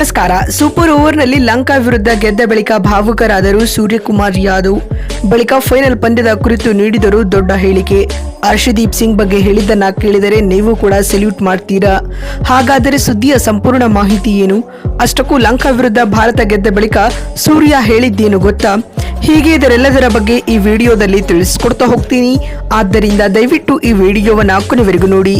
ನಮಸ್ಕಾರ. ಸೂಪರ್ ಓವರ್ನಲ್ಲಿ ಲಂಕಾ ವಿರುದ್ಧ ಗೆದ್ದ ಬಳಿಕ ಭಾವುಕರಾದರು ಸೂರ್ಯಕುಮಾರ್ ಯಾದವ್. ಬಳಿಕ ಫೈನಲ್ ಪಂದ್ಯದ ಕುರಿತು ನೀಡಿದರು ದೊಡ್ಡ ಹೇಳಿಕೆ. ಹರ್ಷದೀಪ್ ಸಿಂಗ್ ಬಗ್ಗೆ ಹೇಳಿದ್ದನ್ನ ಕೇಳಿದರೆ ನೀವು ಕೂಡ ಸೆಲ್ಯೂಟ್ ಮಾಡ್ತೀರಾ? ಹಾಗಾದರೆ ಸುದ್ದಿಯ ಸಂಪೂರ್ಣ ಮಾಹಿತಿ ಏನು? ಅಷ್ಟಕ್ಕೂ ಲಂಕಾ ವಿರುದ್ಧ ಭಾರತ ಗೆದ್ದ ಬಳಿಕ ಸೂರ್ಯ ಹೇಳಿದ್ದೇನು ಗೊತ್ತಾ? ಹೀಗೆ ಇದರೆಲ್ಲದರ ಬಗ್ಗೆ ಈ ವಿಡಿಯೋದಲ್ಲಿ ತಿಳಿಸ್ಕೊಡ್ತಾ ಹೋಗ್ತೀನಿ. ಆದ್ದರಿಂದ ದಯವಿಟ್ಟು ಈ ವಿಡಿಯೋವನ್ನು ಕೊನೆವರೆಗೂ ನೋಡಿ.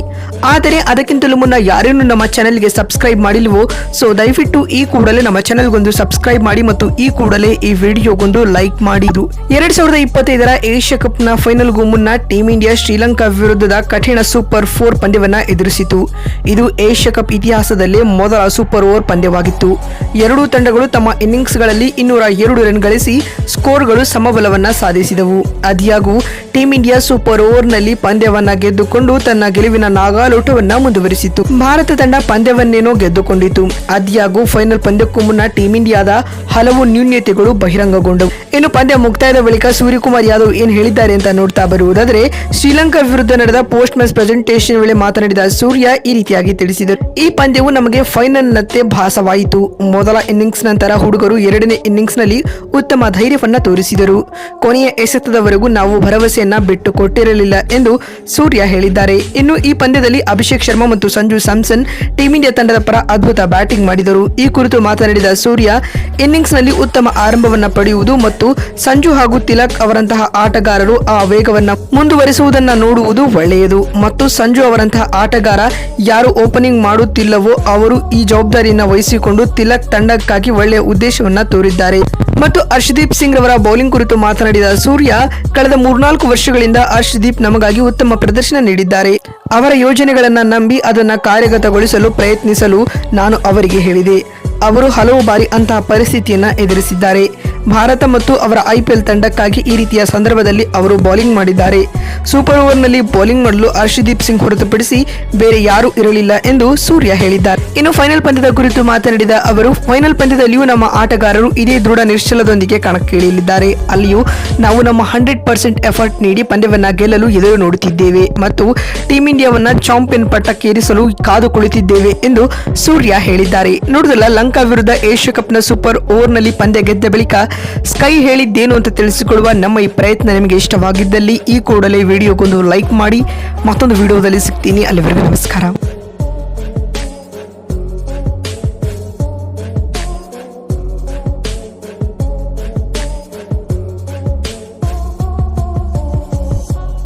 ಆದರೆ ಅದಕ್ಕಿಂತಲೂ ಮುನ್ನ ಯಾರೇನು ನಮ್ಮ ಚಾನೆಲ್ಗೆ ಸಬ್ಸ್ಕ್ರೈಬ್ ಮಾಡಿಲ್ವೋ, ಸೊ ದಯವಿಟ್ಟು ಈ ಕೂಡಲೇ ನಮ್ಮ ಚಾನೆಲ್ಗೊಂದು ಸಬ್ಸ್ಕ್ರೈಬ್ ಮಾಡಿ ಮತ್ತು ಈ ಕೂಡಲೇ ಈ ವಿಡಿಯೋಗೊಂದು ಲೈಕ್ ಮಾಡಿದು. ಎರಡ್ ಸಾವಿರದ ಇಪ್ಪತ್ತೈದರ ಏಷ್ಯಾ ಕಪ್ನ ಫೈನಲ್ಗೂ ಮುನ್ನ ಟೀಂ ಇಂಡಿಯಾ ಶ್ರೀಲಂಕಾ ವಿರುದ್ಧದ ಕಠಿಣ ಸೂಪರ್ ಫೋರ್ ಪಂದ್ಯವನ್ನ ಎದುರಿಸಿತು. ಇದು ಏಷ್ಯಾ ಕಪ್ ಇತಿಹಾಸದಲ್ಲೇ ಮೊದಲ ಸೂಪರ್ ಓವರ್ ಪಂದ್ಯವಾಗಿತ್ತು. ಎರಡೂ ತಂಡಗಳು ತಮ್ಮ ಇನ್ನಿಂಗ್ಸ್ಗಳಲ್ಲಿ ಇನ್ನೂರ ಎರಡು ರನ್ ಗಳಿಸಿ ಸ್ಕೋರ್ಗಳು ಸಮಬಲವನ್ನ ಸಾಧಿಸಿದವು. ಅದಿಯಾಗೂ ಟೀಂ ಇಂಡಿಯಾ ಸೂಪರ್ ಓವರ್ನಲ್ಲಿ ಪಂದ್ಯವನ್ನ ಗೆದ್ದುಕೊಂಡು ತನ್ನ ಗೆಲುವಿನ ನಾಗಾಲೋಟವನ್ನ ಮುಂದುವರಿಸಿತು. ಭಾರತ ತಂಡ ಪಂದ್ಯವನ್ನೇನೋ ಗೆದ್ದುಕೊಂಡಿತು. ಅದಿಯಾಗೂ ಫೈನಲ್ ಪಂದ್ಯಕ್ಕೂ ಮುನ್ನ ಟೀಂ ಇಂಡಿಯಾದ ಹಲವು ನ್ಯೂನ್ಯತೆಗಳು ಬಹಿರಂಗಗೊಂಡವು. ಇನ್ನು ಪಂದ್ಯ ಮುಕ್ತಾಯದ ಬಳಿಕ ಸೂರ್ಯಕುಮಾರ್ ಯಾದವ್ ಏನ್ ಹೇಳಿದ್ದಾರೆ ಅಂತ ನೋಡ್ತಾ ಬರುವುದಾದ್ರೆ, ಶ್ರೀಲಂಕಾ ವಿರುದ್ಧ ನಡೆದ ಪೋಸ್ಟ್ ಮ್ಯಾಚ್ ಪ್ರೆಸೆಂಟೇಷನ್ ವೇಳೆ ಮಾತನಾಡಿದ ಸೂರ್ಯ ಈ ರೀತಿಯಾಗಿ ತಿಳಿಸಿದರು. ಈ ಪಂದ್ಯವು ನಮಗೆ ಫೈನಲ್ ನತ್ತೆ ಭಾಸವಾಯಿತು. ಮೊದಲ ಇನ್ನಿಂಗ್ಸ್ ನಂತರ ಹುಡುಗರು ಎರಡನೇ ಇನ್ನಿಂಗ್ಸ್ನಲ್ಲಿ ಉತ್ತಮ ಧೈರ್ಯವನ್ನ ತೋರಿಸಿದರು. ಕೊನೆಯ ಎಸೆತದವರೆಗೂ ನಾವು ಭರವಸೆಯನ್ನ ಬಿಟ್ಟು ಕೊಟ್ಟಿರಲಿಲ್ಲ ಎಂದು ಸೂರ್ಯ ಹೇಳಿದ್ದಾರೆ. ಇನ್ನು ಈ ಪಂದ್ಯದಲ್ಲಿ ಅಭಿಷೇಕ್ ಶರ್ಮಾ ಮತ್ತು ಸಂಜು ಸ್ಯಾಮ್ಸನ್ ಟೀಂ ಇಂಡಿಯಾ ತಂಡದ ಪರ ಅದ್ಭುತ ಬ್ಯಾಟಿಂಗ್ ಮಾಡಿದರು. ಈ ಕುರಿತು ಮಾತನಾಡಿದ ಸೂರ್ಯ ಇನ್ನಿಂಗ್ಸ್ನಲ್ಲಿ ಉತ್ತಮ ಆರಂಭವನ್ನು ಪಡೆಯುವುದು ಮತ್ತು ಸಂಜು ಹಾಗೂ ತಿಲಕ್ ಅವರಂತಹ ಆಟಗಾರರು ಆ ವೇಗವನ್ನು ಮುಂದುವರಿಸುವುದನ್ನು ನೋಡುವುದು ಒಳ್ಳೆಯದು. ಮತ್ತು ಸಂಜು ಅವರಂತಹ ಆಟಗಾರ ಯಾರು ಓಪನಿಂಗ್ ಮಾಡುತ್ತಿಲ್ಲವೋ ಅವರು ಈ ಜವಾಬ್ದಾರಿಯನ್ನು ವಹಿಸಿಕೊಂಡು ತಿಲಕ್ ತಂಡಕ್ಕಾಗಿ ಒಳ್ಳೆಯ ಉದ್ದೇಶವನ್ನು ತೋರಿದ್ದಾರೆ. ಮತ್ತು ಹರ್ಷದೀಪ್ ಸಿಂಗ್ ರವರ ಬೌಲಿಂಗ್ ಕುರಿತು ಮಾತನಾಡಿದ ಸೂರ್ಯ, ಕಳೆದ ಮೂರ್ನಾಲ್ಕು ವರ್ಷಗಳಿಂದ ಅರ್ಷದೀಪ್ ನಮಗಾಗಿ ಉತ್ತಮ ಪ್ರದರ್ಶನ ನೀಡಿದ್ದಾರೆ. ಅವರ ಯೋಜನೆಗಳನ್ನು ನಂಬಿ ಅದನ್ನು ಕಾರ್ಯಗತಗೊಳಿಸಲು ಪ್ರಯತ್ನಿಸಲು ನಾನು ಅವರಿಗೆ ಹೇಳಿದೆ. ಅವರು ಹಲವು ಬಾರಿ ಅಂತಹ ಪರಿಸ್ಥಿತಿಯನ್ನು ಎದುರಿಸಿದ್ದಾರೆ. ಭಾರತ ಮತ್ತು ಅವರ ಐಪಿಎಲ್ ತಂಡಕ್ಕಾಗಿ ಈ ರೀತಿಯ ಸಂದರ್ಭದಲ್ಲಿ ಅವರು ಬೌಲಿಂಗ್ ಮಾಡಿದ್ದಾರೆ. ಸೂಪರ್ ಓವರ್ನಲ್ಲಿ ಬೌಲಿಂಗ್ ಮಾಡಲು ಹರ್ಷದೀಪ್ ಸಿಂಗ್ ಹೊರತುಪಡಿಸಿ ಬೇರೆ ಯಾರೂ ಇರಲಿಲ್ಲ ಎಂದು ಸೂರ್ಯ ಹೇಳಿದ್ದಾರೆ. ಇನ್ನು ಫೈನಲ್ ಪಂದ್ಯದ ಕುರಿತು ಮಾತನಾಡಿದ ಅವರು, ಫೈನಲ್ ಪಂದ್ಯದಲ್ಲಿಯೂ ನಮ್ಮ ಆಟಗಾರರು ಇದೇ ದೃಢ ನಿಶ್ಚಲದೊಂದಿಗೆ ಕಣಕ್ಕಿಳಿಯಲಿದ್ದಾರೆ. ಅಲ್ಲಿಯೂ ನಾವು ನಮ್ಮ ಹಂಡ್ರೆಡ್ ಪರ್ಸೆಂಟ್ ಎಫರ್ಟ್ ನೀಡಿ ಪಂದ್ಯವನ್ನ ಗೆಲ್ಲಲು ಎದುರು ನೋಡುತ್ತಿದ್ದೇವೆ ಮತ್ತು ಟೀಂ ಇಂಡಿಯಾವನ್ನ ಚಾಂಪಿಯನ್ ಪಟ್ಟಕ್ಕೇರಿಸಲು ಕಾದು ಕುಳಿತಿದ್ದೇವೆ ಎಂದು ಸೂರ್ಯ ಹೇಳಿದ್ದಾರೆ. ನೋಡಿದಲ್ಲ, ಲಂಕಾ ವಿರುದ್ಧ ಏಷ್ಯಾ ಕಪ್ನ ಸೂಪರ್ ಓವರ್ನಲ್ಲಿ ಪಂದ್ಯ ಗೆದ್ದ ಬಳಿಕ ಸ್ಕೈ ಹೇಳಿದ್ದೇನು ಅಂತ ತಿಳಿಸಿಕೊಳ್ಳುವ ನಮ್ಮ ಈ ಪ್ರಯತ್ನ ನಿಮಗೆ ಇಷ್ಟವಾಗಿದ್ದಲ್ಲಿ ಈ ಕೂಡಲೇ ವಿಡಿಯೋಗೊಂದು ಲೈಕ್ ಮಾಡಿ ಮತ್ತೊಂದು ವಿಡಿಯೋದಲ್ಲಿ ಸಿಗ್ತೀನಿ. ಅಲ್ಲಿವರೆಗೂ ನಮಸ್ಕಾರ.